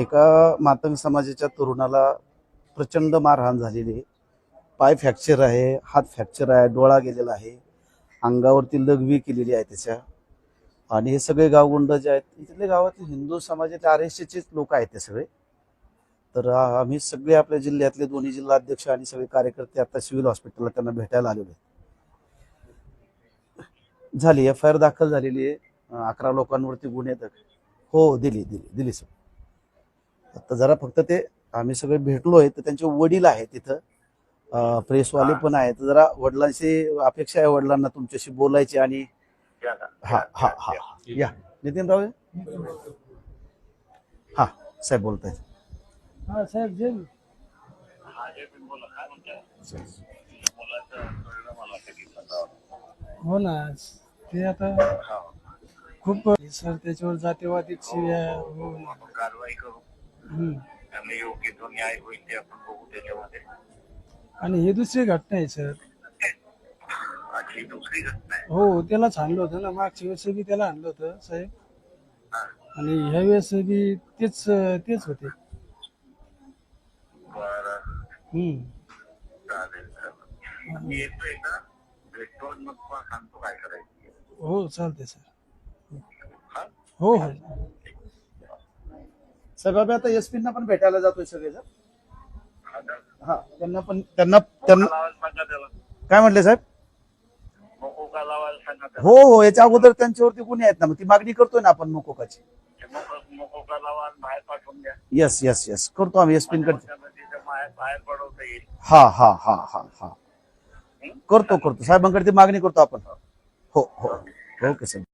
एका मातंग समाजाच्या तरुणाला प्रचंड मारहाण झालेली आहे. पाय फ्रॅक्चर आहे हात फ्रॅक्चर आहे डोळा गेलेला आहे. अंगावरती लघवी केलेली आहे त्याच्या. आणि हे सगळे गावगुंड जे आहेत इथले गावातील हिंदू समाजातले आर एस एचेच लोक आहेत ते सगळे. तर आम्ही सगळे आपल्या जिल्ह्यातले दोन्ही जिल्हाध्यक्ष आणि सगळे कार्यकर्ते आता सिव्हिल हॉस्पिटलला त्यांना भेटायला आलेले आहेत. झाली एफ आय आर दाखल झालेली आहे. अकरा लोकांवरती गुन्हे हो दिली दिली दिली सर. आता जरा फक्त ते आम्ही सगळे भेटलो आहे तर त्यांचे वडील आहेत तिथं. प्रेसवाले पण आहेत. जरा वडिलांशी अपेक्षा आहे वडिलांना तुमच्याशी बोलायची आणि हा हा हा या. नितीन राव हा साहेब बोलतायत हा साहेब जे हो ना ते आता खूप सर त्याच्यावर जातीवादी शिव्या हो. आपण कारवाई करू. त्यांना योग्य तो न्याय होईल ते आपण बघू त्याच्यामध्ये. आणि ही दुसरी घटना आहे सर. अशी दुसरी घटना आहे. हो त्यालाच आणलं होतं ना. मागच्या वेळेस बी त्याला आणलं होतं साहेब. आणि ह्या वेळेस बी तेच तेच होते. बरं. हम्म. चालेल चालेल. मी येतोय भेटतो आणि मग तुम्हाला सांगतो काय करायचं. हो चालते सर. हा? हो हो. आम्ही आता एस ना पण भेटायला जातोय सगळेजण. हा त्यांना पण त्यांना त्यांना काय म्हटले साहेब? हो हो याच्या अगोदर त्यांच्यावरती गुन्हे आहेत ना मग ती मागणी करतोय ना आपण मोकोकाची. येस येस येस करतो आम्ही एसकडे. त्यामध्ये ते बाहेर बाहेर पडवता येईल. हा हा हा हा हा. करतो करतो. साहेबांकडे ती मागणी करतो आपण. हो हो. ओके साहेब.